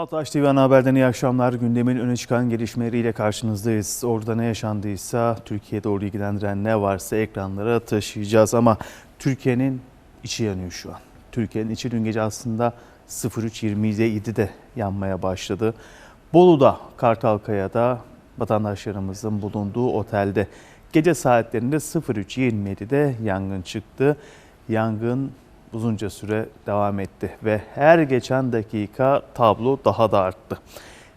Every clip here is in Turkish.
Altaş TV Ana Haber'den iyi akşamlar. Gündemin öne çıkan gelişmeleriyle karşınızdayız. Orada ne yaşandıysa, Türkiye'de doğru ilgilendiren ne varsa ekranlara taşıyacağız. Ama Türkiye'nin içi yanıyor şu an. Türkiye'nin içi dün gece aslında 03.27'de yanmaya başladı. Bolu'da, Kartalkaya'da vatandaşlarımızın bulunduğu otelde gece saatlerinde 03.27'de yangın çıktı. Yangın uzunca süre devam etti ve her geçen dakika tablo daha da arttı.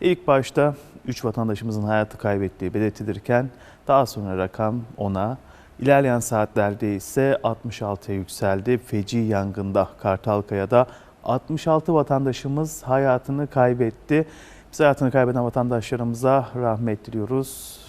İlk başta 3 vatandaşımızın hayatı kaybettiği belirtilirken daha sonra rakam 10'a, ilerleyen saatlerde ise 66'ya yükseldi. Feci yangında Kartalkaya'da 66 vatandaşımız hayatını kaybetti. Biz hayatını kaybeden vatandaşlarımıza rahmet diliyoruz.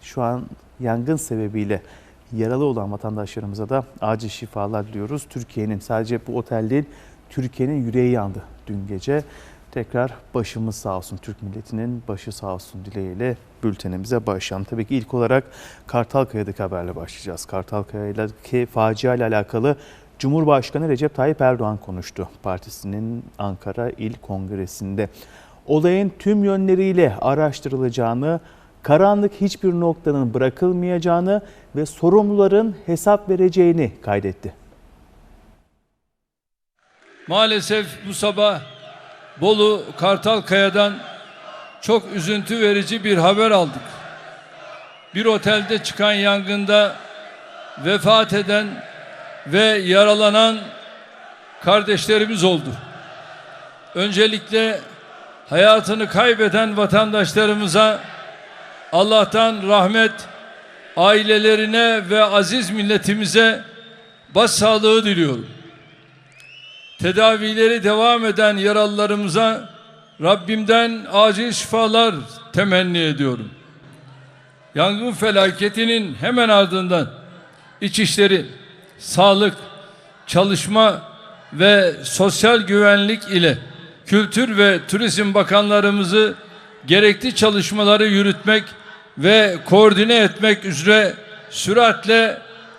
Şu an yangın sebebiyle yaralı olan vatandaşlarımıza da acil şifalar diliyoruz. Türkiye'nin sadece bu otel değil, Türkiye'nin yüreği yandı dün gece. Tekrar başımız sağ olsun, Türk milletinin başı sağ olsun dileğiyle bültenimize başlayalım. Tabii ki ilk olarak Kartalkaya'daki haberle başlayacağız. Kartalkaya'daki facia ile alakalı Cumhurbaşkanı Recep Tayyip Erdoğan konuştu. Partisinin Ankara İl Kongresi'nde. Olayın tüm yönleriyle araştırılacağını, karanlık hiçbir noktanın bırakılmayacağını ve sorumluların hesap vereceğini kaydetti. Maalesef bu sabah Bolu Kartalkaya'dan çok üzüntü verici bir haber aldık. Bir otelde çıkan yangında vefat eden ve yaralanan kardeşlerimiz oldu. Öncelikle hayatını kaybeden vatandaşlarımıza Allah'tan rahmet, ailelerine ve aziz milletimize başsağlığı diliyorum. Tedavileri devam eden yaralılarımıza Rabbimden acil şifalar temenni ediyorum. Yangın felaketinin hemen ardından İçişleri, Sağlık, Çalışma ve Sosyal Güvenlik ile Kültür ve Turizm Bakanlarımızı gerekli çalışmaları yürütmek ve koordine etmek üzere süratle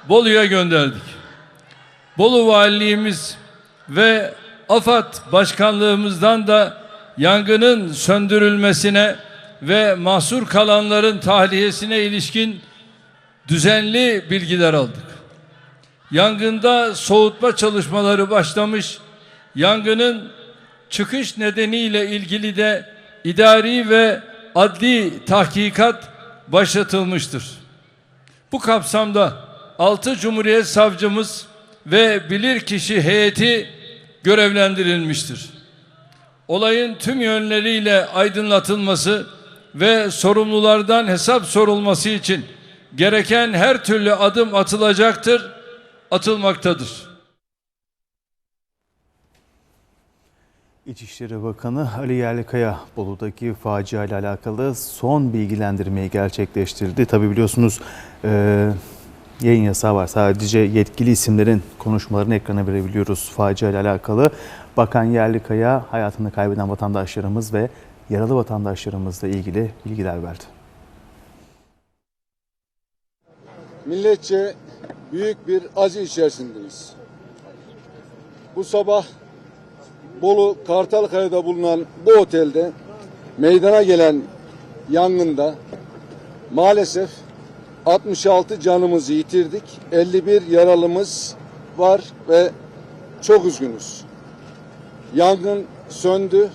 Bolu'ya gönderdik. Bolu Valiliğimiz ve AFAD Başkanlığımızdan da yangının söndürülmesine ve mahsur kalanların tahliyesine ilişkin düzenli bilgiler aldık. Yangında soğutma çalışmaları başlamış, yangının çıkış nedeniyle ilgili de idari ve adli tahkikat başlatılmıştır. Bu kapsamda 6 Cumhuriyet Savcımız ve bilirkişi heyeti görevlendirilmiştir. Olayın tüm yönleriyle aydınlatılması ve sorumlulardan hesap sorulması için gereken her türlü adım atılacaktır, atılmaktadır. İçişleri Bakanı Ali Yerlikaya Bolu'daki facia ile alakalı son bilgilendirmeyi gerçekleştirdi. Tabi biliyorsunuz e, yayın yasağı var. Sadece yetkili isimlerin konuşmalarını ekrana verebiliyoruz facia ile alakalı. Bakan Yerlikaya hayatını kaybeden vatandaşlarımız ve yaralı vatandaşlarımızla ilgili bilgiler verdi. milletçe büyük bir acı içerisindeyiz. Bu sabah Bolu Kartalkaya'da bulunan bu otelde meydana gelen yangında maalesef 66 canımızı yitirdik. 51 yaralımız var ve çok üzgünüz. Yangın söndü.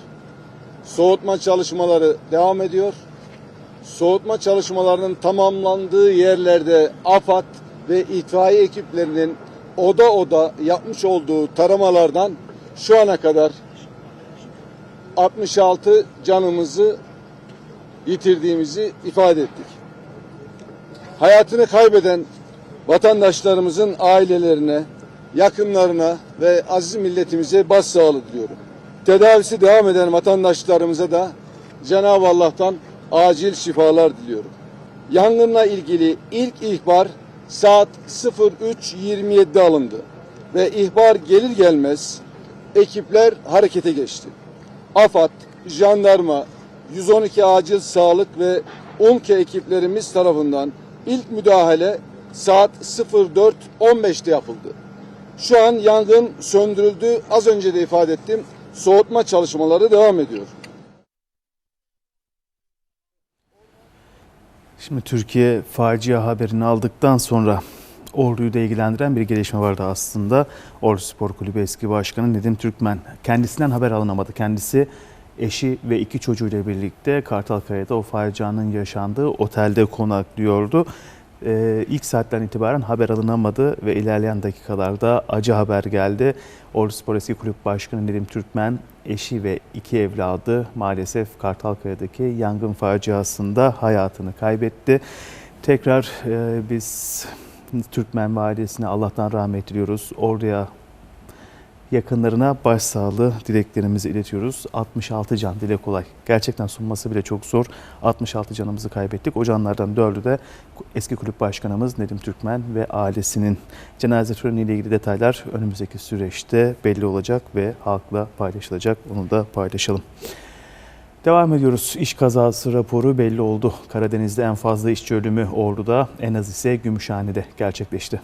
Soğutma çalışmaları devam ediyor soğutma çalışmalarının tamamlandığı yerlerde AFAD ve itfaiye ekiplerinin oda oda yapmış olduğu taramalardan şu ana kadar 66 canımızı yitirdiğimizi ifade ettik. Hayatını kaybeden vatandaşlarımızın ailelerine, yakınlarına ve aziz milletimize başsağlığı diliyorum. Tedavisi devam eden vatandaşlarımıza da Cenab-ı Allah'tan acil şifalar diliyorum. Yangınla ilgili ilk ihbar saat 03.27'de alındı ve ihbar gelir gelmez ekipler harekete geçti. AFAD, jandarma, 112 acil sağlık ve UMKE ekiplerimiz tarafından ilk müdahale saat 04.15'te yapıldı. Şu an yangın söndürüldü. Az önce de ifade ettim. Soğutma çalışmaları devam ediyor. Şimdi Türkiye facia haberini aldıktan sonra Ordu'yu da ilgilendiren bir gelişme vardı aslında. Ordu Spor Kulübü eski başkanı Nedim Türkmen kendisinden haber alınamadı. Kendisi eşi ve iki çocuğuyla birlikte Kartalkaya'da o facianın yaşandığı otelde konaklıyordu. Ee, ilk saatten itibaren haber alınamadı ve ilerleyen dakikalarda acı haber geldi. Ordu Spor Eski Kulüp Başkanı Nedim Türkmen eşi ve iki evladı maalesef Kartalkaya'daki yangın faciasında hayatını kaybetti. Tekrar e, biz Türkmen ailesine Allah'tan rahmet diliyoruz. Orduya yakınlarına başsağlığı dileklerimizi iletiyoruz. 66 can dile kolay. Gerçekten sunması bile çok zor. 66 canımızı kaybettik. O canlardan dördü de eski kulüp başkanımız Nedim Türkmen ve ailesinin cenaze töreniyle ilgili detaylar önümüzdeki süreçte belli olacak ve halkla paylaşılacak. Onu da paylaşalım. Devam ediyoruz. İş kazası raporu belli oldu. Karadeniz'de en fazla işçi ölümü Ordu'da, en az ise Gümüşhane'de gerçekleşti.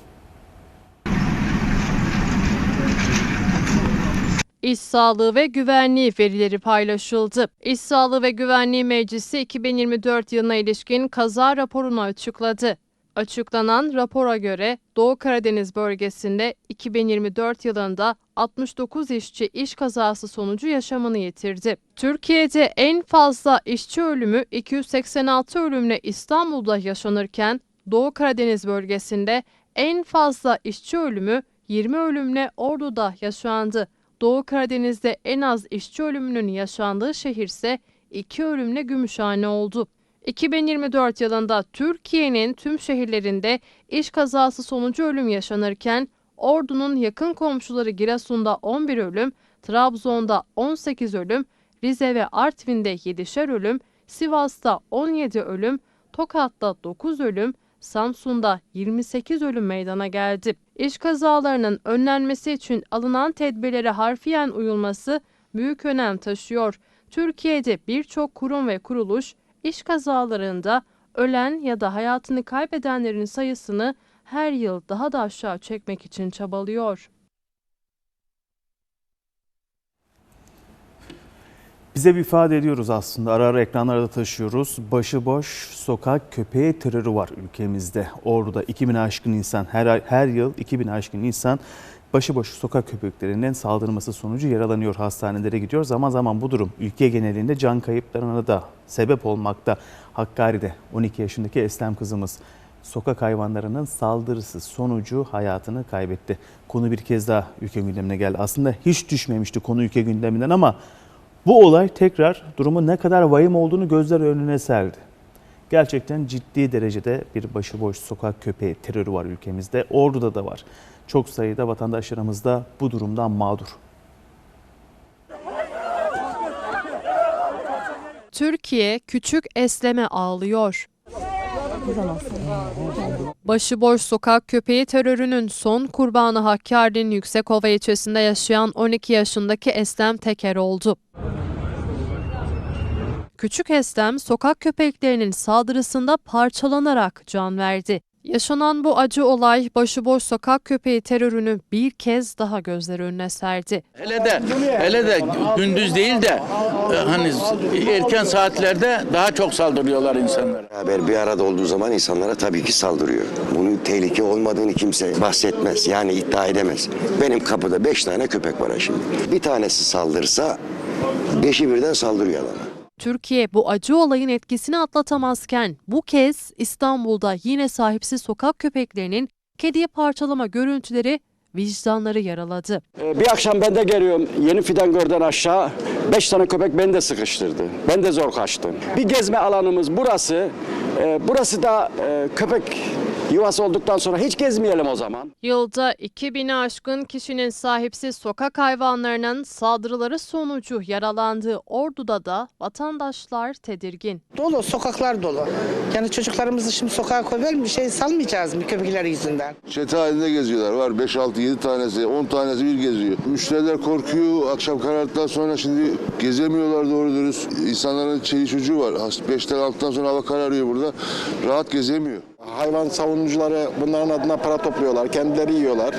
İş sağlığı ve güvenliği verileri paylaşıldı. İş Sağlığı ve Güvenliği Meclisi 2024 yılına ilişkin kaza raporunu açıkladı. Açıklanan rapora göre Doğu Karadeniz bölgesinde 2024 yılında 69 işçi iş kazası sonucu yaşamını yitirdi. Türkiye'de en fazla işçi ölümü 286 ölümle İstanbul'da yaşanırken Doğu Karadeniz bölgesinde en fazla işçi ölümü 20 ölümle Ordu'da yaşandı. Doğu Karadeniz'de en az işçi ölümünün yaşandığı şehir ise 2 ölümle Gümüşhane oldu. 2024 yılında Türkiye'nin tüm şehirlerinde iş kazası sonucu ölüm yaşanırken Ordu'nun yakın komşuları Giresun'da 11 ölüm, Trabzon'da 18 ölüm, Rize ve Artvin'de 7'şer ölüm, Sivas'ta 17 ölüm, Tokat'ta 9 ölüm, Samsun'da 28 ölüm meydana geldi. İş kazalarının önlenmesi için alınan tedbirlere harfiyen uyulması büyük önem taşıyor. Türkiye'de birçok kurum ve kuruluş iş kazalarında ölen ya da hayatını kaybedenlerin sayısını her yıl daha da aşağı çekmek için çabalıyor. Bize bir ifade ediyoruz aslında. Ara ara ekranlarda taşıyoruz. Başıboş sokak köpeği terörü var ülkemizde. Ordu'da 2000 aşkın insan her, her yıl 2000 aşkın insan başıboş sokak köpeklerinin saldırması sonucu yaralanıyor. Hastanelere gidiyor. Zaman zaman bu durum ülke genelinde can kayıplarına da sebep olmakta. Hakkari'de 12 yaşındaki Eslem kızımız sokak hayvanlarının saldırısı sonucu hayatını kaybetti. Konu bir kez daha ülke gündemine geldi. Aslında hiç düşmemişti konu ülke gündeminden ama bu olay tekrar durumun ne kadar vahim olduğunu gözler önüne serdi. Gerçekten ciddi derecede bir başıboş sokak köpeği terörü var ülkemizde. Ordu'da da var. Çok sayıda vatandaşlarımız da bu durumdan mağdur. Türkiye küçük esleme ağlıyor. Başıboş sokak köpeği terörünün son kurbanı Hakkari'nin Yüksekova ilçesinde yaşayan 12 yaşındaki Eslem Teker oldu. Küçük Eslem sokak köpeklerinin saldırısında parçalanarak can verdi. Yaşanan bu acı olay başıboş sokak köpeği terörünü bir kez daha gözler önüne serdi. Hele de hele de gündüz değil de e, hani erken saatlerde daha çok saldırıyorlar insanlara. Beraber bir arada olduğu zaman insanlara tabii ki saldırıyor. Bunun tehlike olmadığını kimse bahsetmez. Yani iddia edemez. Benim kapıda beş tane köpek var ha şimdi. Bir tanesi saldırsa beşi birden saldırıyor adama. Türkiye bu acı olayın etkisini atlatamazken bu kez İstanbul'da yine sahipsiz sokak köpeklerinin kediye parçalama görüntüleri vicdanları yaraladı. Ee, Bir akşam ben de geliyorum yeni Fidangör'den aşağı. Beş tane köpek beni de sıkıştırdı. Ben de zor kaçtım. Bir gezme alanımız burası. Ee, Burası da e, köpek yuvası olduktan sonra hiç gezmeyelim o zaman. Yılda 2000'i aşkın kişinin sahipsiz sokak hayvanlarının saldırıları sonucu yaralandığı Ordu'da da vatandaşlar tedirgin. Dolu, sokaklar dolu. Yani çocuklarımızı şimdi sokağa koyalım bir şey salmayacağız mı köpekler yüzünden? Çete halinde geziyorlar. Var 5, 6, 7 tanesi, 10 tanesi bir geziyor. Müşteriler korkuyor. Akşam karardıktan sonra şimdi gezemiyorlar doğru dürüst. İnsanların çeyi çocuğu var. 5'ten 6'dan sonra hava kararıyor burada. Rahat gezemiyor. Hayvan savunucuları bunların adına para topluyorlar, kendileri yiyorlar.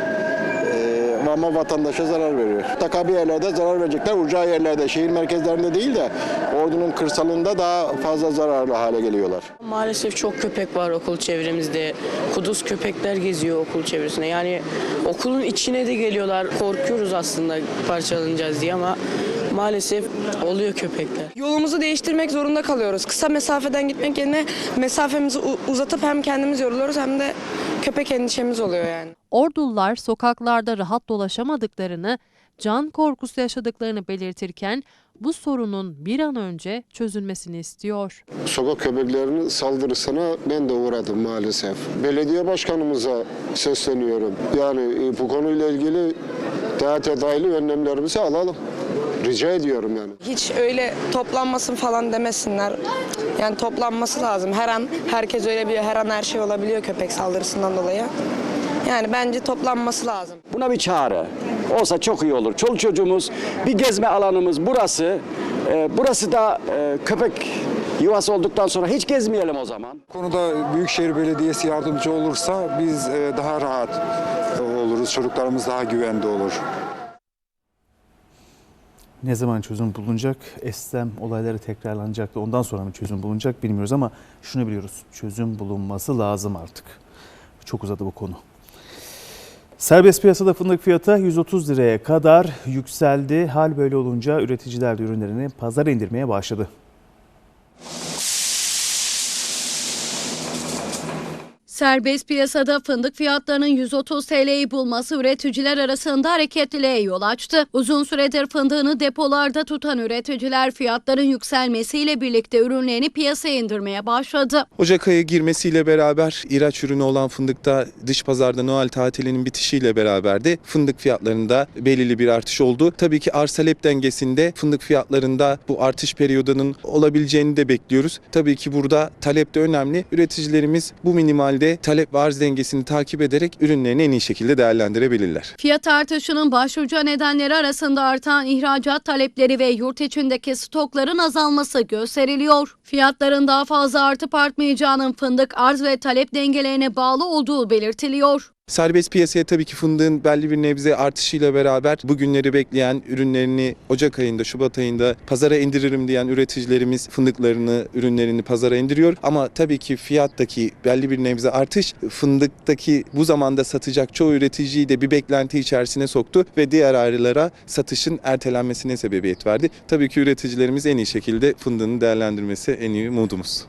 Ee, ama vatandaşa zarar veriyor. Mutlaka bir yerlerde zarar verecekler. Ucağı yerlerde, şehir merkezlerinde değil de ordunun kırsalında daha fazla zararlı hale geliyorlar. Maalesef çok köpek var okul çevremizde. Kuduz köpekler geziyor okul çevresinde. Yani okulun içine de geliyorlar. Korkuyoruz aslında parçalanacağız diye ama maalesef oluyor köpekler. Yolumuzu değiştirmek zorunda kalıyoruz. Kısa mesafeden gitmek yerine mesafemizi uzatıp hem kendimiz yoruluyoruz hem de köpek endişemiz oluyor yani. Ordulular sokaklarda rahat dolaşamadıklarını, can korkusu yaşadıklarını belirtirken bu sorunun bir an önce çözülmesini istiyor. Sokak köpeklerinin saldırısına ben de uğradım maalesef. Belediye başkanımıza sesleniyorum. Yani e, bu konuyla ilgili daha detaylı önlemlerimizi alalım. Rica ediyorum yani. Hiç öyle toplanmasın falan demesinler. Yani toplanması lazım. Her an herkes öyle bir her an her şey olabiliyor köpek saldırısından dolayı. Yani bence toplanması lazım. Buna bir çare olsa çok iyi olur. Çoluk çocuğumuz bir gezme alanımız burası. Ee, burası da e, köpek yuvası olduktan sonra hiç gezmeyelim o zaman. konuda Büyükşehir Belediyesi yardımcı olursa biz e, daha rahat oluruz. Çocuklarımız daha güvende olur. Ne zaman çözüm bulunacak? Eslem olayları tekrarlanacak da ondan sonra mı çözüm bulunacak bilmiyoruz ama şunu biliyoruz. Çözüm bulunması lazım artık. Çok uzadı bu konu. Serbest piyasada fındık fiyatı 130 liraya kadar yükseldi. Hal böyle olunca üreticiler de ürünlerini pazara indirmeye başladı. Serbest piyasada fındık fiyatlarının 130 TL'yi bulması üreticiler arasında hareketliliğe yol açtı. Uzun süredir fındığını depolarda tutan üreticiler fiyatların yükselmesiyle birlikte ürünlerini piyasaya indirmeye başladı. Ocak ayı girmesiyle beraber ihraç ürünü olan fındıkta dış pazarda Noel tatilinin bitişiyle beraber de fındık fiyatlarında belirli bir artış oldu. Tabii ki arz talep dengesinde fındık fiyatlarında bu artış periyodunun olabileceğini de bekliyoruz. Tabii ki burada talep de önemli. Üreticilerimiz bu minimalde talep ve arz dengesini takip ederek ürünlerini en iyi şekilde değerlendirebilirler. Fiyat artışının başlıca nedenleri arasında artan ihracat talepleri ve yurt içindeki stokların azalması gösteriliyor. Fiyatların daha fazla artıp artmayacağının fındık arz ve talep dengelerine bağlı olduğu belirtiliyor. Serbest piyasaya tabii ki fındığın belli bir nebze artışıyla beraber bugünleri bekleyen ürünlerini Ocak ayında, Şubat ayında pazara indiririm diyen üreticilerimiz fındıklarını, ürünlerini pazara indiriyor. Ama tabii ki fiyattaki belli bir nebze artış fındıktaki bu zamanda satacak çoğu üreticiyi de bir beklenti içerisine soktu ve diğer ayrılara satışın ertelenmesine sebebiyet verdi. Tabii ki üreticilerimiz en iyi şekilde fındığını değerlendirmesi en iyi umudumuz.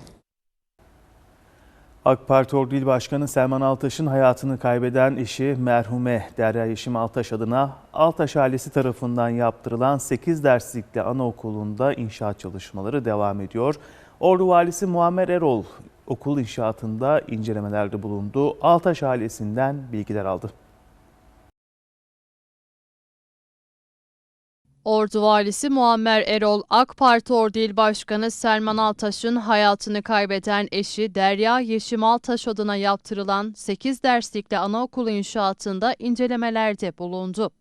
AK Parti Ordu İl Başkanı Selman Altaş'ın hayatını kaybeden eşi merhume Derya Yeşim Altaş adına Altaş ailesi tarafından yaptırılan 8 derslikli anaokulunda inşaat çalışmaları devam ediyor. Ordu Valisi Muammer Erol okul inşaatında incelemelerde bulundu. Altaş ailesinden bilgiler aldı. Ordu Valisi Muammer Erol, AK Parti Ordu İl Başkanı Selman Altaş'ın hayatını kaybeden eşi Derya Yeşim Altaş adına yaptırılan 8 derslikli anaokulu inşaatında incelemelerde bulundu.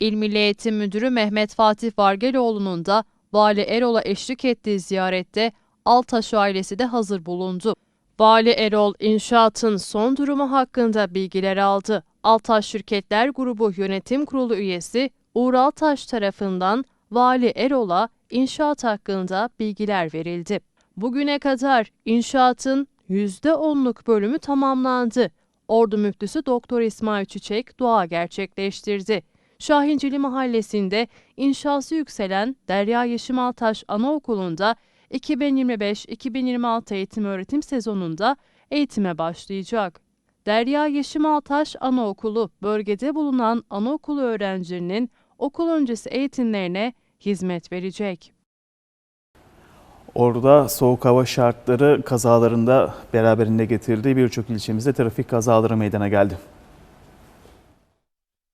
İl Milli Eğitim Müdürü Mehmet Fatih Vargeloğlu'nun da Vali Erol'a eşlik ettiği ziyarette Altaş ailesi de hazır bulundu. Vali Erol, inşaatın son durumu hakkında bilgiler aldı. Altaş Şirketler Grubu Yönetim Kurulu üyesi Uğur Altaş tarafından Vali Erol'a inşaat hakkında bilgiler verildi. Bugüne kadar inşaatın %10'luk bölümü tamamlandı. Ordu Müftüsü Doktor İsmail Çiçek dua gerçekleştirdi. Şahincili Mahallesi'nde inşası yükselen Derya Yeşim Altaş Anaokulu'nda 2025-2026 eğitim öğretim sezonunda eğitime başlayacak. Derya Yeşim Altaş Anaokulu bölgede bulunan anaokulu öğrencilerinin okul öncesi eğitimlerine hizmet verecek. Orada soğuk hava şartları kazalarında beraberinde getirdiği birçok ilçemizde trafik kazaları meydana geldi.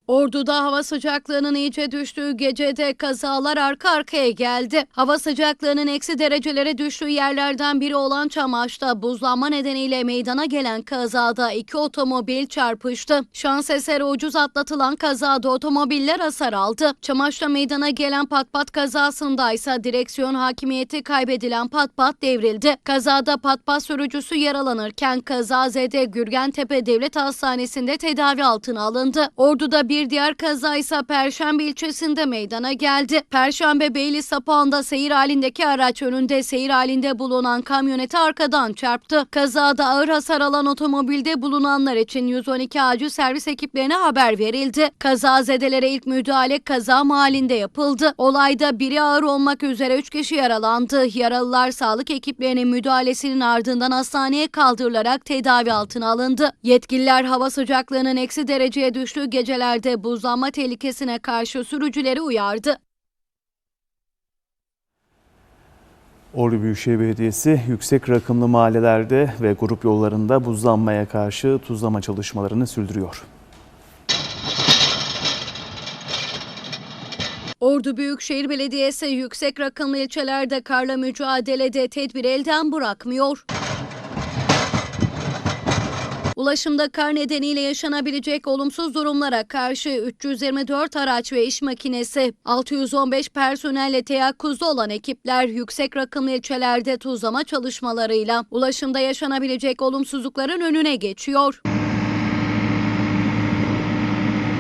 Ordu'da hava sıcaklığının iyice düştüğü gecede kazalar arka arkaya geldi. Hava sıcaklığının eksi derecelere düştüğü yerlerden biri olan Çamaş'ta buzlanma nedeniyle meydana gelen kazada iki otomobil çarpıştı. Şans eseri ucuz atlatılan kazada otomobiller hasar aldı. Çamaş'ta meydana gelen patpat kazasında ise direksiyon hakimiyeti kaybedilen patpat devrildi. Kazada patpat sürücüsü yaralanırken kazazede Gürgentepe Devlet Hastanesi'nde tedavi altına alındı. Ordu'da Bir diğer kaza ise Perşembe ilçesinde meydana geldi. Perşembe Beyli sapağında seyir halindeki araç önünde seyir halinde bulunan kamyoneti arkadan çarptı. Kazada ağır hasar alan otomobilde bulunanlar için 112 acil servis ekiplerine haber verildi. Kazazedelere ilk müdahale kaza mahallinde yapıldı. Olayda biri ağır olmak üzere 3 kişi yaralandı. Yaralılar sağlık ekiplerinin müdahalesinin ardından hastaneye kaldırılarak tedavi altına alındı. Yetkililer hava sıcaklığının eksi dereceye düştüğü gecelerde buzlanma tehlikesine karşı sürücüleri uyardı. Ordu Büyükşehir Belediyesi yüksek rakımlı mahallelerde ve grup yollarında buzlanmaya karşı tuzlama çalışmalarını sürdürüyor. Ordu Büyükşehir Belediyesi yüksek rakımlı ilçelerde karla mücadelede tedbir elden bırakmıyor. Ulaşımda kar nedeniyle yaşanabilecek olumsuz durumlara karşı 324 araç ve iş makinesi, 615 personelle teyakkuzda olan ekipler yüksek rakımlı ilçelerde tuzlama çalışmalarıyla ulaşımda yaşanabilecek olumsuzlukların önüne geçiyor.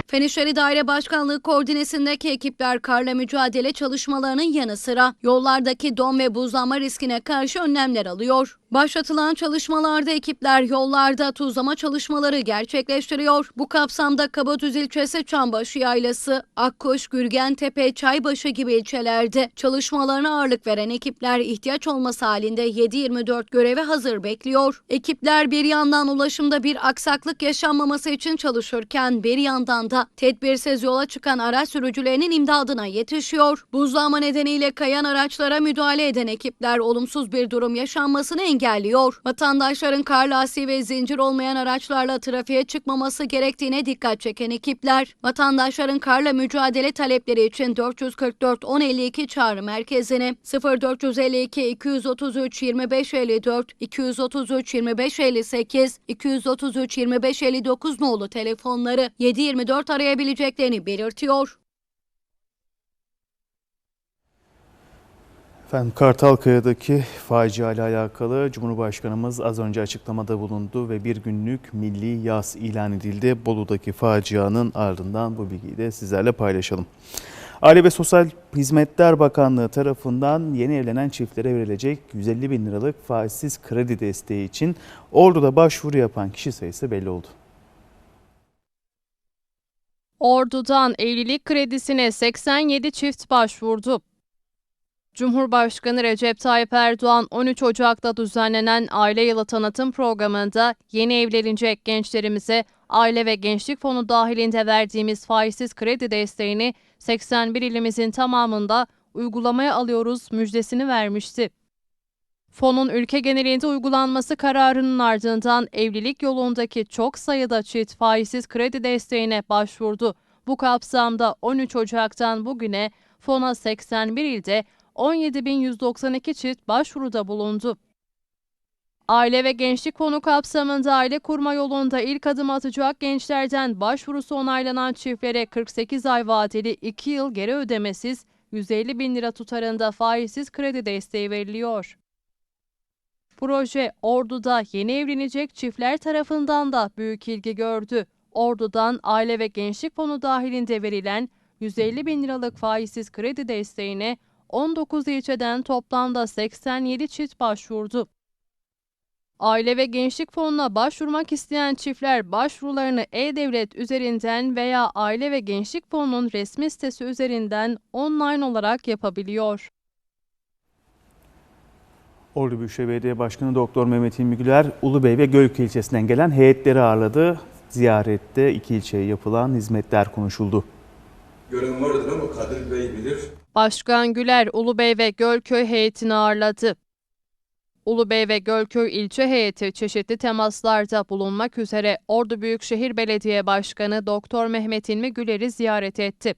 Fen İşleri Daire Başkanlığı koordinesindeki ekipler karla mücadele çalışmalarının yanı sıra yollardaki don ve buzlanma riskine karşı önlemler alıyor. Başlatılan çalışmalarda ekipler yollarda tuzlama çalışmaları gerçekleştiriyor. Bu kapsamda Kabadüz ilçesi Çambaşı Yaylası, Akkuş, Gürgentepe, Çaybaşı gibi ilçelerde çalışmalarına ağırlık veren ekipler ihtiyaç olması halinde 7-24 göreve hazır bekliyor. Ekipler bir yandan ulaşımda bir aksaklık yaşanmaması için çalışırken bir yandan da tedbirsiz yola çıkan araç sürücülerinin imdadına yetişiyor. Buzlanma nedeniyle kayan araçlara müdahale eden ekipler olumsuz bir durum yaşanmasını engelliyor. Vatandaşların kar lastiği ve zincir olmayan araçlarla trafiğe çıkmaması gerektiğine dikkat çeken ekipler, vatandaşların karla mücadele talepleri için 444 1052 çağrı merkezini 0452 233 25 54 233 25 58 233 25 59 nolu telefonları 724 arayabileceklerini belirtiyor. Efendim Kartalkaya'daki facia ile alakalı Cumhurbaşkanımız az önce açıklamada bulundu ve bir günlük milli yas ilan edildi. Bolu'daki facianın ardından bu bilgiyi de sizlerle paylaşalım. Aile ve Sosyal Hizmetler Bakanlığı tarafından yeni evlenen çiftlere verilecek 150 bin liralık faizsiz kredi desteği için Ordu'da başvuru yapan kişi sayısı belli oldu. Ordu'dan evlilik kredisine 87 çift başvurdu. Cumhurbaşkanı Recep Tayyip Erdoğan 13 Ocak'ta düzenlenen Aile Yılı Tanıtım Programı'nda yeni evlenecek gençlerimize Aile ve Gençlik Fonu dahilinde verdiğimiz faizsiz kredi desteğini 81 ilimizin tamamında uygulamaya alıyoruz müjdesini vermişti. Fonun ülke genelinde uygulanması kararının ardından evlilik yolundaki çok sayıda çift faizsiz kredi desteğine başvurdu. Bu kapsamda 13 Ocak'tan bugüne fona 81 ilde 17.192 çift başvuruda bulundu. Aile ve Gençlik Fonu kapsamında aile kurma yolunda ilk adım atacak gençlerden başvurusu onaylanan çiftlere 48 ay vadeli 2 yıl geri ödemesiz 150 bin lira tutarında faizsiz kredi desteği veriliyor. Proje Ordu'da yeni evlenecek çiftler tarafından da büyük ilgi gördü. Ordu'dan Aile ve Gençlik Fonu dahilinde verilen 150 bin liralık faizsiz kredi desteğine 19 ilçeden toplamda 87 çift başvurdu. Aile ve Gençlik Fonu'na başvurmak isteyen çiftler başvurularını E-Devlet üzerinden veya Aile ve Gençlik Fonu'nun resmi sitesi üzerinden online olarak yapabiliyor. Ordu Büyükşehir Belediye Başkanı Doktor Mehmet İlmi Güler, Ulubey ve Gölköy ilçesinden gelen heyetleri ağırladı. Ziyarette iki ilçeye yapılan hizmetler konuşuldu. Gören vardır ama Kadir Bey bilir. Başkan Güler, Ulubey ve Gölköy heyetini ağırladı. Ulubey ve Gölköy ilçe heyeti çeşitli temaslarda bulunmak üzere Ordu Büyükşehir Belediye Başkanı Doktor Mehmet İlmi Güler'i ziyaret etti.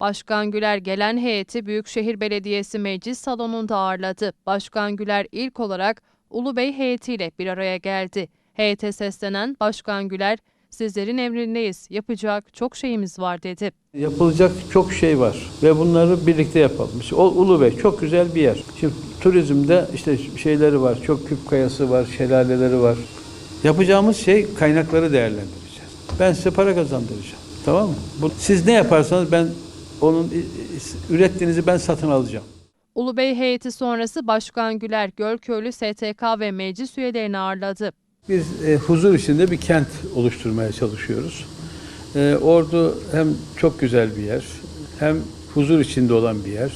Başkan Güler gelen heyeti Büyükşehir Belediyesi Meclis Salonu'nda ağırladı. Başkan Güler ilk olarak Ulubey heyetiyle bir araya geldi. Heyete seslenen Başkan Güler, sizlerin emrindeyiz, yapacak çok şeyimiz var dedi. Yapılacak çok şey var ve bunları birlikte yapalım. O Ulubey çok güzel bir yer. Şimdi turizmde işte şeyleri var, çok küp kayası var, şelaleleri var. Yapacağımız şey kaynakları değerlendireceğiz. Ben size para kazandıracağım. Tamam mı? Bu, siz ne yaparsanız ben onun ürettiğinizi ben satın alacağım. Ulubey heyeti sonrası Başkan Güler, Gölköylü, STK ve meclis üyelerini ağırladı. Biz e, huzur içinde bir kent oluşturmaya çalışıyoruz. E, Ordu hem çok güzel bir yer, hem huzur içinde olan bir yer,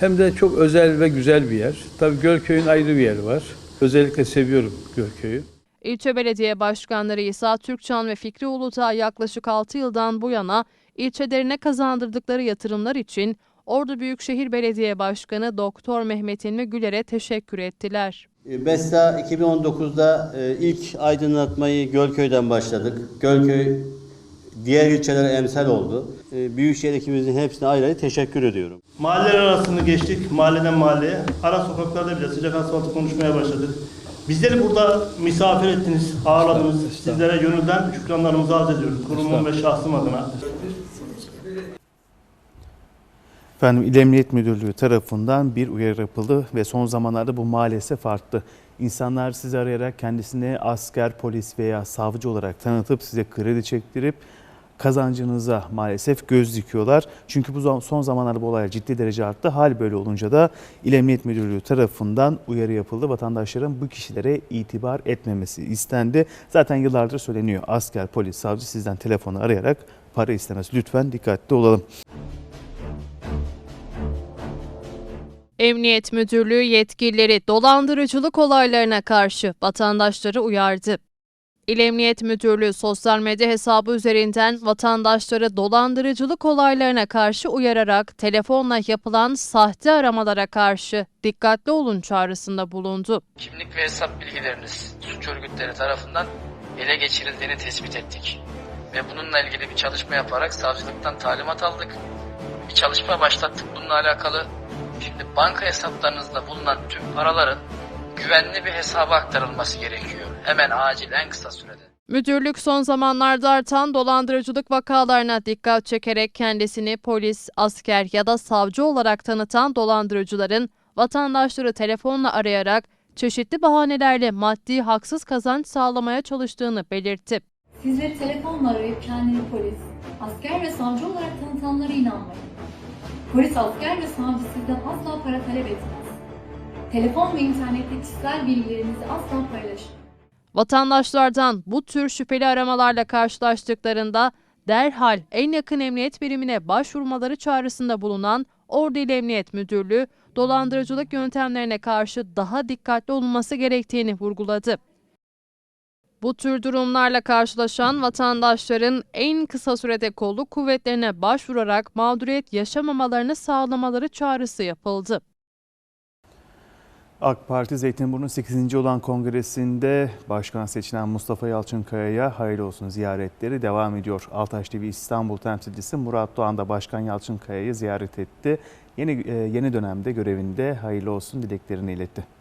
hem de çok özel ve güzel bir yer. Tabii Gölköy'ün ayrı bir yeri var. Özellikle seviyorum Gölköy'ü. İlçe belediye başkanları İsa Türkçan ve Fikri Uludağ yaklaşık 6 yıldan bu yana ilçelerine kazandırdıkları yatırımlar için Ordu Büyükşehir Belediye Başkanı Doktor Mehmet İlmi Güler'e teşekkür ettiler. BESTA 2019'da e, ilk aydınlatmayı Gölköy'den başladık. Gölköy diğer ilçelere emsal oldu. E, Büyükşehir ekibimizin hepsine ayrı ayrı teşekkür ediyorum. Mahalleler arasını geçtik, mahalleden mahalleye. Ara sokaklarda bile sıcak asfaltı konuşmaya başladık. Bizleri burada misafir ettiniz, ağırladınız. Sizlere gönülden şükranlarımızı arz ediyoruz. Kurumum ve şahsım adına. Efendim İl Emniyet Müdürlüğü tarafından bir uyarı yapıldı ve son zamanlarda bu maalesef arttı. İnsanlar sizi arayarak kendisini asker, polis veya savcı olarak tanıtıp size kredi çektirip kazancınıza maalesef göz dikiyorlar. Çünkü bu son zamanlarda bu olaylar ciddi derece arttı. Hal böyle olunca da İl Emniyet Müdürlüğü tarafından uyarı yapıldı. Vatandaşların bu kişilere itibar etmemesi istendi. Zaten yıllardır söyleniyor. Asker, polis, savcı sizden telefonu arayarak para istemez. Lütfen dikkatli olalım. Emniyet Müdürlüğü yetkilileri dolandırıcılık olaylarına karşı vatandaşları uyardı. İl Emniyet Müdürlüğü sosyal medya hesabı üzerinden vatandaşları dolandırıcılık olaylarına karşı uyararak telefonla yapılan sahte aramalara karşı dikkatli olun çağrısında bulundu. Kimlik ve hesap bilgileriniz suç örgütleri tarafından ele geçirildiğini tespit ettik. Ve bununla ilgili bir çalışma yaparak savcılıktan talimat aldık. Bir çalışma başlattık bununla alakalı. Şimdi banka hesaplarınızda bulunan tüm paraların güvenli bir hesaba aktarılması gerekiyor. Hemen acil en kısa sürede. Müdürlük son zamanlarda artan dolandırıcılık vakalarına dikkat çekerek kendisini polis, asker ya da savcı olarak tanıtan dolandırıcıların vatandaşları telefonla arayarak çeşitli bahanelerle maddi haksız kazanç sağlamaya çalıştığını belirtti. Sizleri telefonla arayıp kendini polis, asker ve savcı olarak tanıtanlara inanmayın. Polis, asker ve savcı sizden asla para talep etmez. Telefon ve internette kişisel bilgilerinizi asla paylaşın. Vatandaşlardan bu tür şüpheli aramalarla karşılaştıklarında derhal en yakın emniyet birimine başvurmaları çağrısında bulunan Ordu Emniyet Müdürlüğü dolandırıcılık yöntemlerine karşı daha dikkatli olunması gerektiğini vurguladı. Bu tür durumlarla karşılaşan vatandaşların en kısa sürede kolluk kuvvetlerine başvurarak mağduriyet yaşamamalarını sağlamaları çağrısı yapıldı. AK Parti Zeytinburnu 8. olan kongresinde başkan seçilen Mustafa Yalçınkaya'ya hayırlı olsun ziyaretleri devam ediyor. Altaş TV İstanbul temsilcisi Murat Doğan da Başkan Yalçınkaya'yı ziyaret etti. Yeni e, yeni dönemde görevinde hayırlı olsun dileklerini iletti.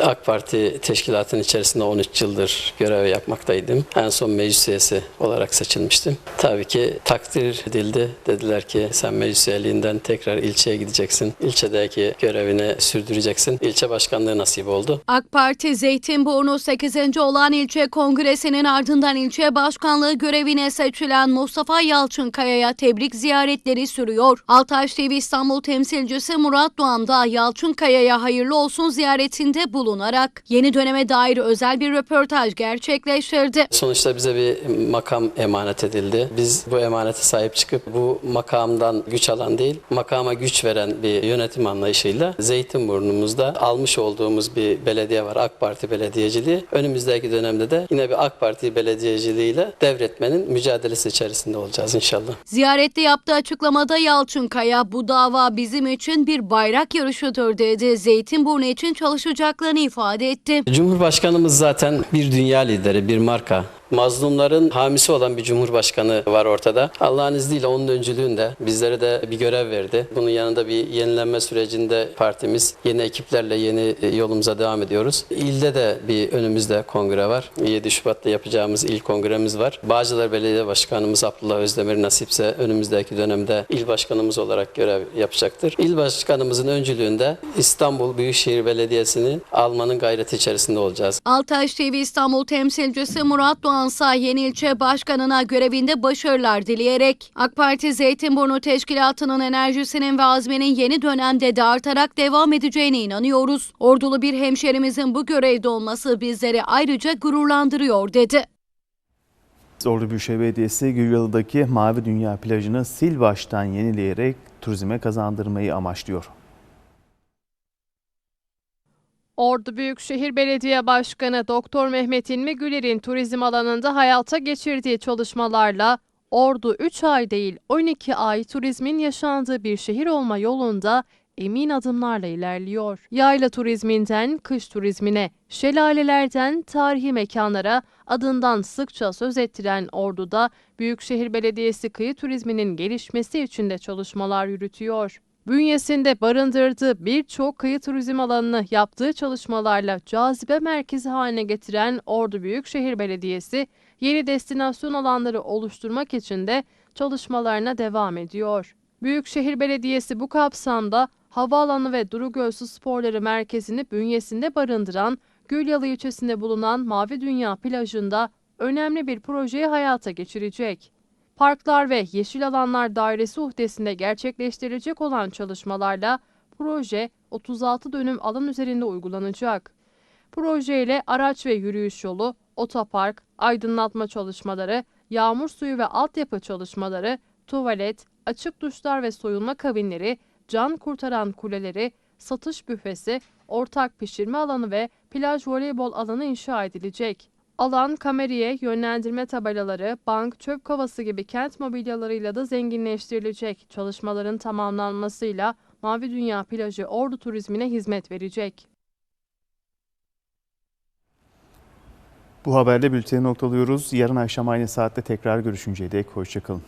AK Parti teşkilatının içerisinde 13 yıldır görev yapmaktaydım. En son meclis üyesi olarak seçilmiştim. Tabii ki takdir edildi. Dediler ki sen meclis üyeliğinden tekrar ilçeye gideceksin. İlçedeki görevini sürdüreceksin. İlçe başkanlığı nasip oldu. AK Parti Zeytinburnu 8. olan ilçe kongresinin ardından ilçe başkanlığı görevine seçilen Mustafa Yalçınkaya'ya tebrik ziyaretleri sürüyor. Altaş TV İstanbul temsilcisi Murat Doğan da Yalçınkaya'ya hayırlı olsun ziyaretinde bulunarak yeni döneme dair özel bir röportaj gerçekleştirdi. Sonuçta bize bir makam emanet edildi. Biz bu emanete sahip çıkıp bu makamdan güç alan değil, makama güç veren bir yönetim anlayışıyla Zeytinburnumuzda almış olduğumuz bir belediye var. AK Parti belediyeciliği. Önümüzdeki dönemde de yine bir AK Parti belediyeciliğiyle devretmenin mücadelesi içerisinde olacağız inşallah. Ziyarette yaptığı açıklamada Yalçınkaya bu dava bizim için bir bayrak yarışıdır dedi. Zeytinburnu için çalışacaklarını ifade etti. Cumhurbaşkanımız zaten bir dünya lideri, bir marka. Mazlumların hamisi olan bir cumhurbaşkanı var ortada. Allah'ın izniyle onun öncülüğünde bizlere de bir görev verdi. Bunun yanında bir yenilenme sürecinde partimiz yeni ekiplerle yeni yolumuza devam ediyoruz. İlde de bir önümüzde kongre var. 7 Şubat'ta yapacağımız il kongremiz var. Bağcılar Belediye Başkanımız Abdullah Özdemir nasipse önümüzdeki dönemde il başkanımız olarak görev yapacaktır. İl başkanımızın öncülüğünde İstanbul Büyükşehir Belediyesi'ni almanın gayreti içerisinde olacağız. Altaş TV İstanbul temsilcisi Murat Doğan Şansa yeni ilçe başkanına görevinde başarılar dileyerek AK Parti Zeytinburnu Teşkilatı'nın enerjisinin ve azminin yeni dönemde de artarak devam edeceğine inanıyoruz. Ordulu bir hemşerimizin bu görevde olması bizleri ayrıca gururlandırıyor dedi. Ordu Büyükşehir Belediyesi Gülyalı'daki Mavi Dünya plajını sil baştan yenileyerek turizme kazandırmayı amaçlıyor. Ordu Büyükşehir Belediye Başkanı Doktor Mehmet İlmi Güler'in turizm alanında hayata geçirdiği çalışmalarla Ordu 3 ay değil 12 ay turizmin yaşandığı bir şehir olma yolunda emin adımlarla ilerliyor. Yayla turizminden kış turizmine, şelalelerden tarihi mekanlara adından sıkça söz ettiren Ordu'da Büyükşehir Belediyesi kıyı turizminin gelişmesi için de çalışmalar yürütüyor. Bünyesinde barındırdığı birçok kıyı turizm alanını yaptığı çalışmalarla cazibe merkezi haline getiren Ordu Büyükşehir Belediyesi, yeni destinasyon alanları oluşturmak için de çalışmalarına devam ediyor. Büyükşehir Belediyesi bu kapsamda havaalanı ve Duru Su Sporları Merkezi'ni bünyesinde barındıran Gülyalı ilçesinde bulunan Mavi Dünya plajında önemli bir projeyi hayata geçirecek. Parklar ve Yeşil Alanlar Dairesi uhdesinde gerçekleştirilecek olan çalışmalarla proje 36 dönüm alan üzerinde uygulanacak. Projeyle araç ve yürüyüş yolu, otopark, aydınlatma çalışmaları, yağmur suyu ve altyapı çalışmaları, tuvalet, açık duşlar ve soyunma kabinleri, can kurtaran kuleleri, satış büfesi, ortak pişirme alanı ve plaj voleybol alanı inşa edilecek. Alan kameriye, yönlendirme tabelaları, bank, çöp kovası gibi kent mobilyalarıyla da zenginleştirilecek. Çalışmaların tamamlanmasıyla Mavi Dünya plajı Ordu turizmine hizmet verecek. Bu haberle bülteni noktalıyoruz. Yarın akşam aynı saatte tekrar görüşünceye dek hoşçakalın.